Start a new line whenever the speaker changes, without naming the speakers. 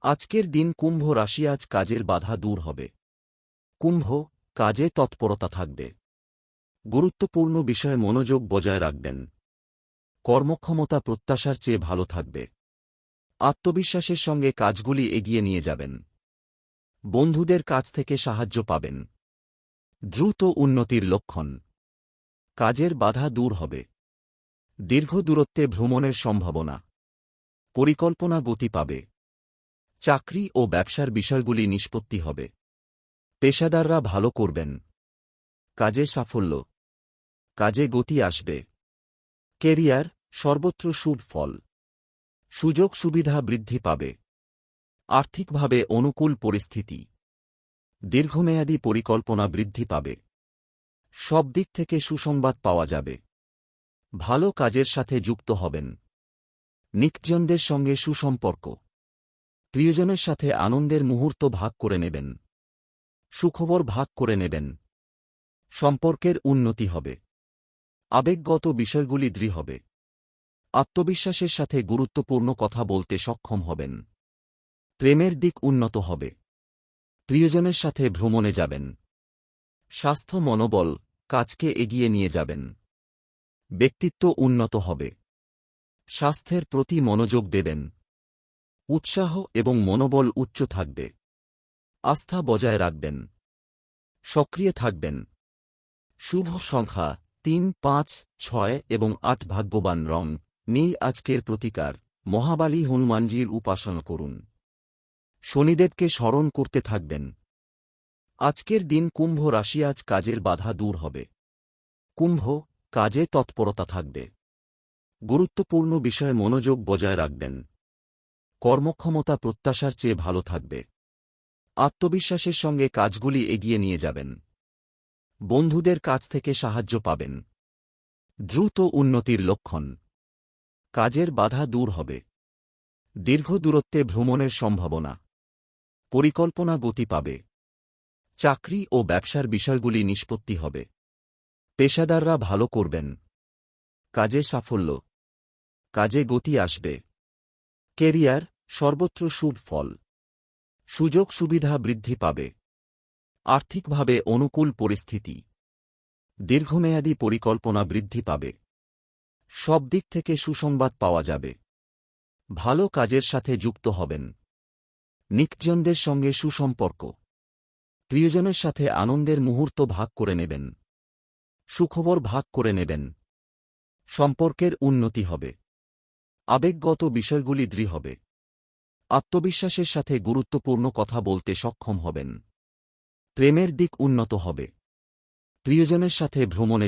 আজকের দিন কুম্ভ রাশি আজ কাজের বাধা দূর হবে। কুম্ভ, কাজে তৎপরতা থাকবে। গুরুত্বপূর্ণ বিষয়ে মনোযোগ বজায় রাখবেন। কর্মক্ষমতা প্রত্যাশার চেয়ে ভালো থাকবে। আত্মবিশ্বাসের সঙ্গে কাজগুলি এগিয়ে নিয়ে যাবেন। বন্ধুদের কাছ থেকে সাহায্য পাবেন। দ্রুত উন্নতির লক্ষণ। কাজের বাধা দূর হবে। দীর্ঘ দূরত্বে ভ্রমণের সম্ভাবনা। পরিকল্পনা গতি পাবে। চাকরি ও ব্যবসার বিষয়গুলি নিষ্পত্তি হবে। পেশাদাররা ভালো করবেন। কাজে সাফল্য। কাজে গতি আসবে। কেরিয়ার সর্বত্র শুভ ফল। সুযোগ সুবিধা বৃদ্ধি পাবে। আর্থিকভাবে অনুকূল পরিস্থিতি। দীর্ঘমেয়াদী পরিকল্পনা বৃদ্ধি পাবে। সব দিক থেকে সুসংবাদ পাওয়া যাবে। ভালো কাজের সাথে যুক্ত হবেন। নিকজনদের সঙ্গে সুসম্পর্ক। প্রিয়জনের সাথে আনন্দের মুহূর্ত ভাগ করে নেবেন। সুখবর ভাগ করে নেবেন। সম্পর্কের উন্নতি হবে। আবেগগত বিষয়গুলি দৃঢ় হবে। আত্মবিশ্বাসের সাথে গুরুত্বপূর্ণ কথা বলতে সক্ষম হবেন। প্রেমের দিক উন্নত হবে। প্রিয়জনের সাথে ভ্রমণে যাবেন। স্বাস্থ্য মনোবল কাজকে এগিয়ে নিয়ে যাবেন। ব্যক্তিত্ব উন্নত হবে। স্বাস্থ্যের প্রতি মনোযোগ দেবেন। উৎসাহ এবং মনোবল উচ্চ থাকবে। আস্থা বজায় রাখবেন। সক্রিয় থাকবেন। শুভ সংখ্যা তিন, পাঁচ, ছয় এবং আট ভাগ্যবান রং। নীল আজকের প্রতিকার। মহাবালী হনুমানজির উপাসনা করুন। শনিদেবকে স্মরণ করতে থাকবেন। আজকের দিন কুম্ভ রাশি আজ কাজের বাধা দূর হবে। কুম্ভ কাজে তৎপরতা থাকবে। গুরুত্বপূর্ণ বিষয়ে মনোযোগ বজায় রাখবেন। কর্মক্ষমতা প্রত্যাশার চেয়ে ভালো থাকবে। আত্মবিশ্বাসের সঙ্গে কাজগুলি এগিয়ে নিয়ে যাবেন। বন্ধুদের কাছ থেকে সাহায্য পাবেন। দ্রুত উন্নতির লক্ষণ। কাজের বাধা দূর হবে। দীর্ঘ দূরত্বে ভ্রমণের সম্ভাবনা। পরিকল্পনা গতি পাবে। চাকরি ও ব্যবসার বিষয়গুলি নিষ্পত্তি হবে। পেশাদাররা ভালো করবেন। কাজে সাফল্য। কাজে গতি আসবে। কেরিয়ার সর্বত্র শুভ ফল। সুযোগ সুবিধা বৃদ্ধি পাবে। আর্থিকভাবে অনুকূল পরিস্থিতি। দীর্ঘমেয়াদী পরিকল্পনা বৃদ্ধি পাবে। সব দিক থেকে সুসংবাদ পাওয়া যাবে। ভালো কাজের সাথে যুক্ত হবেন। নিকজনদের সঙ্গে সুসম্পর্ক। প্রিয়জনের সাথে আনন্দের মুহূর্ত ভাগ করে নেবেন। সুখবর ভাগ করে নেবেন। সম্পর্কের উন্নতি হবে। আবেগগত বিষয়গুলি দৃঢ় হবে। আত্মবিশ্বাসের সাথে গুরুত্বপূর্ণ কথা বলতে সক্ষম হবেন। প্রেমের দিক উন্নত হবে। প্রিয়জনের সাথে ভ্রমণে